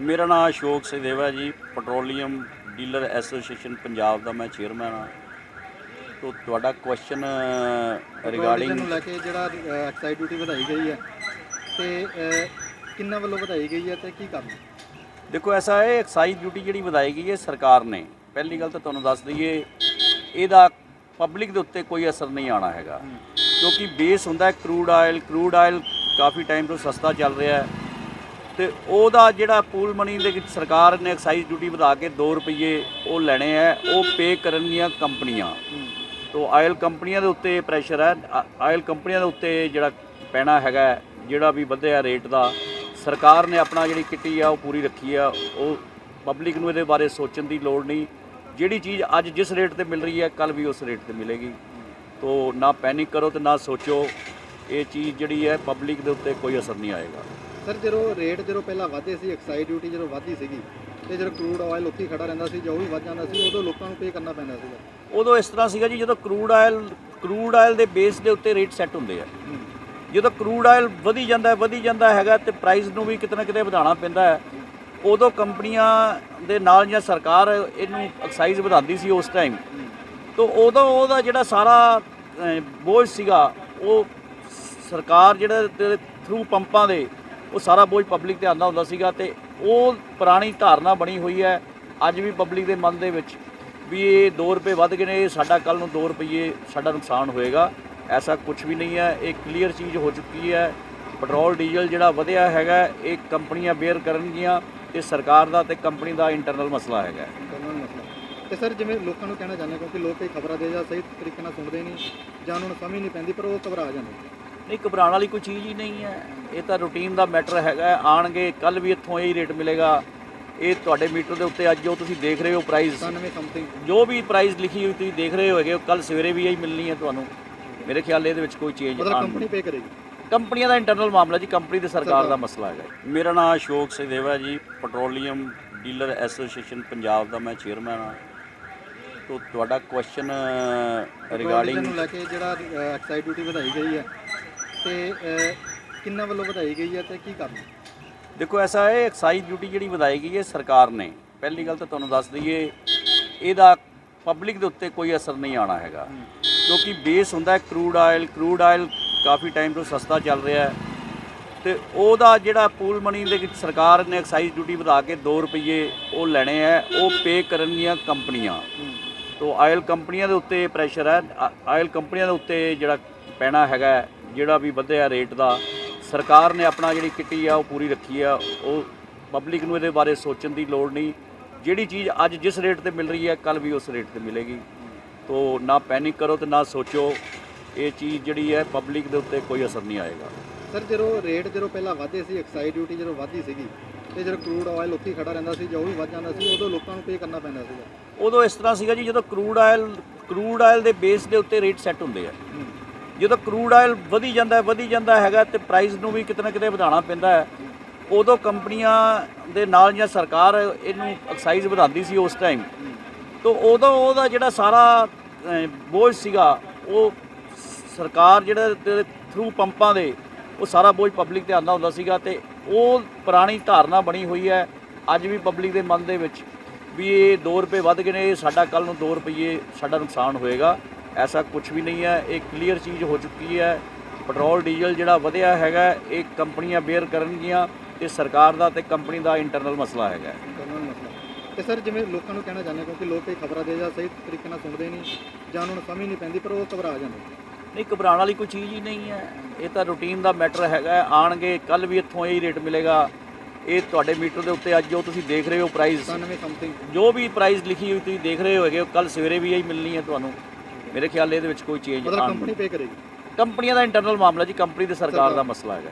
ਮੇਰਾ ਨਾਮ ਅਸ਼ੋਕ ਸਹਿਦੇਵ ਹੈ ਜੀ ਪੈਟਰੋਲੀਅਮ ਡੀਲਰ ਐਸੋਸੀਏਸ਼ਨ ਪੰਜਾਬ ਦਾ ਮੈਂ ਚੇਅਰਮੈਨ ਹਾਂ। ਤੋ ਤੁਹਾਡਾ ਕੁਐਸਚਨ ਰਿਗਾਰਡਿੰਗ ਨੂੰ ਲੈ ਕੇ ਜਿਹੜਾ ਐਕਸਾਈਜ਼ ਡਿਊਟੀ ਵਧਾਈ ਗਈ ਹੈ ਤੇ ਕਿੰਨਾ ਵੱਲੋਂ ਵਧਾਈ ਗਈ ਹੈ ਤੇ ਕੀ ਕਾਰਨ ਦੇਖੋ ਐਸਾ ਹੈ ਐਕਸਾਈਜ਼ ਡਿਊਟੀ ਜਿਹੜੀ ਵਧਾਈ ਗਈ ਹੈ ਸਰਕਾਰ ਨੇ ਪਹਿਲੀ ਗੱਲ ਤਾਂ ਤੁਹਾਨੂੰ ਦੱਸ ਦਈਏ ਇਹਦਾ ਪਬਲਿਕ ਦੇ ਉੱਤੇ ਕੋਈ ਅਸਰ ਨਹੀਂ ਆਣਾ ਹੈਗਾ। ਕਿਉਂਕਿ ਬੇਸ ਹੁੰਦਾ ਹੈ ਕਰੂਡ ਆਇਲ ਕਰੂਡ ਆਇਲ ਕਾਫੀ ਟਾਈਮ ਤੋਂ ਸਸਤਾ ਚੱਲ ਰਿਹਾ ਹੈ। ਤੇ ਉਹਦਾ ਜਿਹੜਾ ਪੂਲ ਮਨੀ ਦੇ ਵਿੱਚ ਸਰਕਾਰ ਨੇ ਐਕਸਾਈਜ਼ ਡਿਊਟੀ ਵਧਾ ਕੇ 2 ਰੁਪਏ ਉਹ ਲੈਣੇ ਹੈ ਉਹ ਪੇ ਕਰਨਗੀਆਂ ਕੰਪਨੀਆਂ। ਤੋ ਆਇਲ ਕੰਪਨੀਆਂ ਦੇ ਉੱਤੇ ਪ੍ਰੈਸ਼ਰ ਹੈ ਆਇਲ ਕੰਪਨੀਆਂ ਦੇ ਉੱਤੇ ਜਿਹੜਾ ਪੈਣਾ ਹੈਗਾ, ਜਿਹੜਾ ਵੀ ਵਧਿਆ ਰੇਟ ਦਾ, ਸਰਕਾਰ ਨੇ ਆਪਣਾ ਜਿਹੜੀ ਕਿੱਟੀ ਆ, ਉਹ ਪੂਰੀ ਰੱਖੀ ਆ। ਉਹ ਪਬਲਿਕ ਨੂੰ ਇਹਦੇ ਬਾਰੇ ਸੋਚਣ ਦੀ ਲੋੜ ਨਹੀਂ। ਜਿਹੜੀ ਚੀਜ਼ ਅੱਜ ਜਿਸ ਰੇਟ ਤੇ ਮਿਲ ਰਹੀ ਹੈ ਕੱਲ ਵੀ ਉਸ ਰੇਟ ਤੇ ਮਿਲੇਗੀ। ਤੋ ਨਾ ਪੈਨਿਕ ਕਰੋ ਤੇ ਨਾ ਸੋਚੋ, ਇਹ ਚੀਜ਼ ਜਿਹੜੀ ਹੈ ਪਬਲਿਕ ਦੇ ਉੱਤੇ ਕੋਈ ਅਸਰ ਨਹੀਂ ਆਏਗਾ। ਸਰ ਜਦੋਂ ਰੇਟ ਜਦੋਂ ਪਹਿਲਾਂ ਵਧਦੇ ਸੀ ਐਕਸਾਈਜ਼ ਡਿਊਟੀ ਜਦੋਂ ਵਧਦੀ ਸੀਗੀ ਤੇ ਜਦੋਂ ਕਰੂਡ ਆਇਲ ਉੱਥੇ ਖੜਾ ਰਹਿੰਦਾ ਸੀ ਜੋ ਵੀ ਵੱਧ ਜਾਂਦਾ ਸੀ ਉਦੋਂ ਲੋਕਾਂ ਨੂੰ ਪੇ ਕਰਨਾ ਪੈਂਦਾ ਸੀਗਾ। ਉਦੋਂ ਇਸ ਤਰ੍ਹਾਂ ਸੀਗਾ ਜੀ ਜਦੋਂ ਕਰੂਡ ਆਇਲ ਕਰੂਡ ਆਇਲ ਦੇ ਬੇਸ ਦੇ ਉੱਤੇ ਰੇਟ ਸੈੱਟ ਹੁੰਦੇ ਆ। ਜਦੋਂ ਕਰੂਡ ਆਇਲ ਵਧੀ ਜਾਂਦਾ ਵਧੀ ਜਾਂਦਾ ਹੈਗਾ ਤੇ ਪ੍ਰਾਈਸ ਨੂੰ ਵੀ ਕਿਤੇ ਨਾ ਕਿਤੇ ਵਧਾਉਣਾ ਪੈਂਦਾ ਹੈ ਉਦੋਂ ਕੰਪਨੀਆਂ ਦੇ ਨਾਲ ਜਾਂ ਸਰਕਾਰ ਇਹਨੂੰ ਐਕਸਾਈਜ਼ ਵਧਾਉਂਦੀ ਸੀ ਉਸ ਟਾਈਮ ਤੋਂ ਉਦੋਂ ਉਹਦਾ ਜਿਹੜਾ ਸਾਰਾ ਬੋਝ ਸੀਗਾ ਉਹ ਸਰਕਾਰ ਜਿਹੜਾ ਥਰੂ ਪੰਪਾਂ ਦੇ ਉਹ ਸਾਰਾ ਬੋਝ ਪਬਲਿਕ ਤੇ ਆਉਂਦਾ ਹੁੰਦਾ ਸੀਗਾ ਤੇ ਉਹ ਪੁਰਾਣੀ ਧਾਰਨਾ ਬਣੀ ਹੋਈ ਹੈ ਅੱਜ ਵੀ ਪਬਲਿਕ ਦੇ ਮਨ ਦੇ ਵਿੱਚ ਵੀ ਇਹ 2 ਰੁਪਏ ਵੱਧ ਗਏ ਨੇ ਸਾਡਾ ਕੱਲ ਨੂੰ 2 ਰੁਪਏ ਸਾਡਾ ਨੁਕਸਾਨ ਹੋਏਗਾ। ਐਸਾ ਕੁਝ ਵੀ ਨਹੀਂ ਹੈ, ਇਹ ਕਲੀਅਰ ਚੀਜ਼ ਹੋ ਚੁੱਕੀ ਹੈ। ਪੈਟਰੋਲ, ਡੀਜ਼ਲ ਜਿਹੜਾ ਵਧਿਆ ਹੈਗਾ, ਇਹ ਕੰਪਨੀਆਂ ਬੇਅਰ ਕਰਨਗੀਆਂ ਤੇ ਸਰਕਾਰ ਦਾ ਤੇ ਕੰਪਨੀ ਦਾ ਇੰਟਰਨਲ ਮਸਲਾ ਹੈਗਾ। ਮਸਲਾ। ਤੇ ਸਰ, ਜਿਵੇਂ ਲੋਕਾਂ ਨੂੰ ਕਹਿਣਾ ਚਾਹੁੰਦੇ ਕਿਉਂਕਿ ਲੋਕ ਇਹ ਖਬਰਾਂ ਦੇ ਜਾਂ ਸਹੀ ਤਰੀਕੇ ਨਾਲ ਸੁਣਦੇ ਨਹੀਂ ਜਾਂ ਉਹਨਾਂ ਨੂੰ ਸਮਝ ਨਹੀਂ ਪੈਂਦੀ, ਪਰ ਉਹ ਘਬਰਾ ਜਾਂਦੇ ਨਹੀਂ ਘਬਰਾਉਣ ਵਾਲੀ ਕੋਈ ਚੀਜ਼ ਹੀ ਨਹੀਂ ਹੈ। ਇਹ ਤਾਂ ਰੂਟੀਨ ਦਾ ਮੈਟਰ ਹੈਗਾ। ਆਣਗੇ ਕੱਲ ਵੀ ਇੱਥੋਂ ਇਹੀ ਰੇਟ ਮਿਲੇਗਾ। ਇਹ ਤੁਹਾਡੇ ਮੀਟਰ ਦੇ ਉੱਤੇ ਅੱਜ ਜੋ ਤੁਸੀਂ ਦੇਖ ਰਹੇ ਹੋ ਪ੍ਰਾਈਸ 97 ਸਮਥਿੰਗ ਜੋ ਵੀ ਪ੍ਰਾਈਸ ਲਿਖੀ ਹੋਈ ਤੁਸੀਂ ਦੇਖ ਰਹੇ ਹੋਗੇ ਕੱਲ ਸਵੇਰੇ ਵੀ ਇਹੀ ਮਿਲਣੀ ਹੈ ਤੁਹਾਨੂੰ। ਮੇਰੇ ਖਿਆਲ ਇਹਦੇ ਵਿੱਚ ਕੋਈ ਚੇਂਜ ਮਤਲਬ ਕੰਪਨੀ ਪੇ ਕਰੇਗੀ? ਕੰਪਨੀਆਂ ਦਾ ਇੰਟਰਨਲ ਮਾਮਲਾ ਜੀ ਕੰਪਨੀ ਤੇ ਸਰਕਾਰ ਦਾ ਮਸਲਾ ਹੈਗਾ ਮੇਰਾ ਨਾਮ ਅਸ਼ੋਕ ਸਹਿਦੇਵ ਹੈ ਜੀ ਪੈਟਰੋਲੀਅਮ ਡੀਲਰ ਐਸੋਸੀਏਸ਼ਨ ਪੰਜਾਬ ਦਾ ਮੈਂ ਚੇਅਰਮੈਨ ਹਾਂ। ਤੋ ਤੁਹਾਡਾ ਕੁਐਸਚਨ ਰਿਗਾਰਡਿੰਗ ਨੂੰ ਲੈ ਕੇ ਜਿਹੜਾ ਐਕਸਾਈਜ਼ ਡਿਊਟੀ ਵਧਾਈ ਗਈ ਹੈ ਤੇ ਕਿੰਨਾ ਵੱਲੋਂ ਵਧਾਈ ਗਈ ਹੈ ਤੇ ਕੀ ਕਾਰਨ? ਦੇਖੋ ਐਸਾ ਹੈ ਐਕਸਾਈਜ਼ ਡਿਊਟੀ ਜਿਹੜੀ ਵਧਾਈ ਗਈ ਹੈ ਸਰਕਾਰ ਨੇ ਪਹਿਲੀ ਗੱਲ ਤਾਂ ਤੁਹਾਨੂੰ ਦੱਸ ਦਈਏ ਇਹਦਾ ਪਬਲਿਕ ਦੇ ਉੱਤੇ ਕੋਈ ਅਸਰ ਨਹੀਂ ਆਣਾ ਹੈਗਾ। ਕਿਉਂਕਿ ਬੇਸ ਹੁੰਦਾ ਹੈ ਕਰੂਡ ਆਇਲ ਕਰੂਡ ਆਇਲ ਕਾਫੀ ਟਾਈਮ ਤੋਂ ਸਸਤਾ ਚੱਲ ਰਿਹਾ ਹੈ। ਤੇ ਉਹਦਾ ਜਿਹੜਾ ਪੂਲ ਮਨੀ ਦੇ ਵਿੱਚ ਸਰਕਾਰ ਨੇ ਐਕਸਾਈਜ਼ ਡਿਊਟੀ ਵਧਾ ਕੇ 2 ਰੁਪਏ ਉਹ ਲੈਣੇ ਹੈ ਉਹ ਪੇ ਕਰਨਗੀਆਂ ਕੰਪਨੀਆਂ। ਤੋ ਆਇਲ ਕੰਪਨੀਆਂ ਦੇ ਉੱਤੇ ਪ੍ਰੈਸ਼ਰ ਹੈ ਆ- ਆਇਲ ਕੰਪਨੀਆਂ ਦੇ ਉੱਤੇ ਜਿਹੜਾ ਪੈਣਾ ਹੈਗਾ ਜਿਹੜਾ ਵੀ ਵਧਿਆ ਰੇਟ ਦਾ ਸਰਕਾਰ ਨੇ ਆਪਣਾ ਜਿਹੜੀ ਕਿੱਟੀ ਆ ਉਹ ਪੂਰੀ ਰੱਖੀ ਆ। ਉਹ ਪਬਲਿਕ ਨੂੰ ਇਹਦੇ ਬਾਰੇ ਸੋਚਣ ਦੀ ਲੋੜ ਨਹੀਂ। ਜਿਹੜੀ ਚੀਜ਼ ਅੱਜ ਜਿਸ ਰੇਟ ਤੇ ਮਿਲ ਰਹੀ ਹੈ ਕੱਲ ਵੀ ਉਸ ਰੇਟ ਤੇ ਮਿਲੇਗੀ। ਤੋ ਨਾ ਪੈਨਿਕ ਕਰੋ ਤੇ ਨਾ ਸੋਚੋ। ਇਹ ਚੀਜ਼ ਜਿਹੜੀ ਹੈ ਪਬਲਿਕ ਦੇ ਉੱਤੇ ਕੋਈ ਅਸਰ ਨਹੀਂ ਆਏਗਾ। ਸਰ ਜਦੋਂ ਰੇਟ ਜਦੋਂ ਪਹਿਲਾਂ ਵਧਦੇ ਸੀ ਐਕਸਾਈਜ਼ ਡਿਊਟੀ ਜਦੋਂ ਵਧਦੀ ਸੀਗੀ ਤੇ ਜਦੋਂ ਕਰੂਡ ਆਇਲ ਉੱਥੇ ਖੜਾ ਰਹਿੰਦਾ ਸੀ ਜੋ ਵੀ ਵੱਧ ਜਾਂਦਾ ਸੀ ਉਦੋਂ ਲੋਕਾਂ ਨੂੰ ਪੇ ਕਰਨਾ ਪੈਂਦਾ ਸੀਗਾ। ਉਦੋਂ ਇਸ ਤਰ੍ਹਾਂ ਸੀਗਾ ਜੀ ਜਦੋਂ ਕਰੂਡ ਆਇਲ ਕਰੂਡ ਆਇਲ ਦੇ ਬੇਸ ਦੇ ਉੱਤੇ ਰੇਟ ਸੈੱਟ ਹੁੰਦੇ ਆ। ਜਦੋਂ ਕਰੂਡ ਆਇਲ ਵਧੀ ਜਾਂਦਾ ਹੈ, ਵਧੀ ਜਾਂਦਾ ਹੈਗਾ ਤੇ ਪ੍ਰਾਈਸ ਨੂੰ ਵੀ ਕਿਤੇ ਨਾ ਕਿਤੇ ਵਧਾਉਣਾ ਪੈਂਦਾ ਹੈ, ਉਦੋਂ ਕੰਪਨੀਆਂ ਦੇ ਨਾਲ ਜਾਂ ਸਰਕਾਰ ਇਹਨੂੰ ਐਕਸਾਈਜ਼ ਵਧਾਉਂਦੀ ਸੀ ਉਸ ਟਾਈਮ ਤੋਂ ਉਦੋਂ ਉਹਦਾ ਜਿਹੜਾ ਸਾਰਾ ਬੋਝ ਸੀਗਾ, ਉਹ ਸਰਕਾਰ ਜਿਹੜਾ ਥਰੂ ਪੰਪਾਂ ਦੇ, ਉਹ ਸਾਰਾ ਬੋਝ ਪਬਲਿਕ ਤੇ ਆਉਂਦਾ ਹੁੰਦਾ ਸੀਗਾ ਤੇ ਉਹ ਪੁਰਾਣੀ ਧਾਰਨਾ ਬਣੀ ਹੋਈ ਹੈ, ਅੱਜ ਵੀ ਪਬਲਿਕ ਦੇ ਮਨ ਦੇ ਵਿੱਚ, ਵੀ ਇਹ 2 ਰੁਪਏ ਵੱਧ ਗਏ ਨੇ, ਸਾਡਾ ਕੱਲ ਨੂੰ 2 ਰੁਪਏ ਸਾਡਾ ਨੁਕਸਾਨ ਹੋਏਗਾ। ਐਸਾ ਕੁਝ ਵੀ ਨਹੀਂ ਹੈ ਇਹ ਕਲੀਅਰ ਚੀਜ਼ ਹੋ ਚੁੱਕੀ ਹੈ। ਪੈਟਰੋਲ ਡੀਜ਼ਲ ਜਿਹੜਾ ਵਧਿਆ ਹੈਗਾ ਇਹ ਕੰਪਨੀਆਂ ਬੇਅਰ ਕਰਨਗੀਆਂ ਤੇ ਸਰਕਾਰ ਦਾ ਤੇ ਕੰਪਨੀ ਦਾ ਇੰਟਰਨਲ ਮਸਲਾ ਹੈਗਾ ਤੇ ਸਰ ਜਿਵੇਂ ਲੋਕਾਂ ਨੂੰ ਕਹਿਣਾ ਚਾਹੁੰਦੇ ਕਿਉਂਕਿ ਲੋਕ ਕਈ ਖਬਰਾਂ ਦੇ ਜਾਂ ਸਹੀ ਤਰੀਕੇ ਨਾਲ ਸੁਣਦੇ ਨਹੀਂ ਜਾਂ ਉਹਨਾਂ ਨੂੰ ਸਮਝ ਨਹੀਂ ਪੈਂਦੀ ਪਰ ਉਹ ਘਬਰਾ ਜਾਂਦੇ ਨਹੀਂ ਘਬਰਾਉਣ ਵਾਲੀ ਕੋਈ ਚੀਜ਼ ਹੀ ਨਹੀਂ ਹੈ। ਇਹ ਤਾਂ ਰੂਟੀਨ ਦਾ ਮੈਟਰ ਹੈਗਾ। ਆਣਗੇ ਕੱਲ ਵੀ ਇੱਥੋਂ ਇਹੀ ਰੇਟ ਮਿਲੇਗਾ। ਇਹ ਤੁਹਾਡੇ ਮੀਟਰ ਦੇ ਉੱਤੇ ਅੱਜ ਜੋ ਤੁਸੀਂ ਦੇਖ ਰਹੇ ਹੋ ਪ੍ਰਾਈਸ 97 ਸਮਥਿੰਗ ਜੋ ਵੀ ਪ੍ਰਾਈਸ ਲਿਖੀ ਹੋਈ ਤੁਸੀਂ ਦੇਖ ਰਹੇ ਹੋਗੇ ਕੱਲ ਸਵੇਰੇ ਵੀ ਇਹੀ ਮਿਲਣੀ ਹੈ ਤੁਹਾਨੂੰ। ਮੇਰੇ ਖਿਆਲ ਇਹਦੇ ਵਿੱਚ ਕੋਈ ਚੇਂਜ ਮਤਲਬ ਕੰਪਨੀ ਪੇ ਕਰੇਗੀ? ਕੰਪਨੀਆਂ ਦਾ ਇੰਟਰਨਲ ਮਾਮਲਾ ਜੀ ਕੰਪਨੀ ਤੇ ਸਰਕਾਰ ਦਾ ਮਸਲਾ ਹੈਗਾ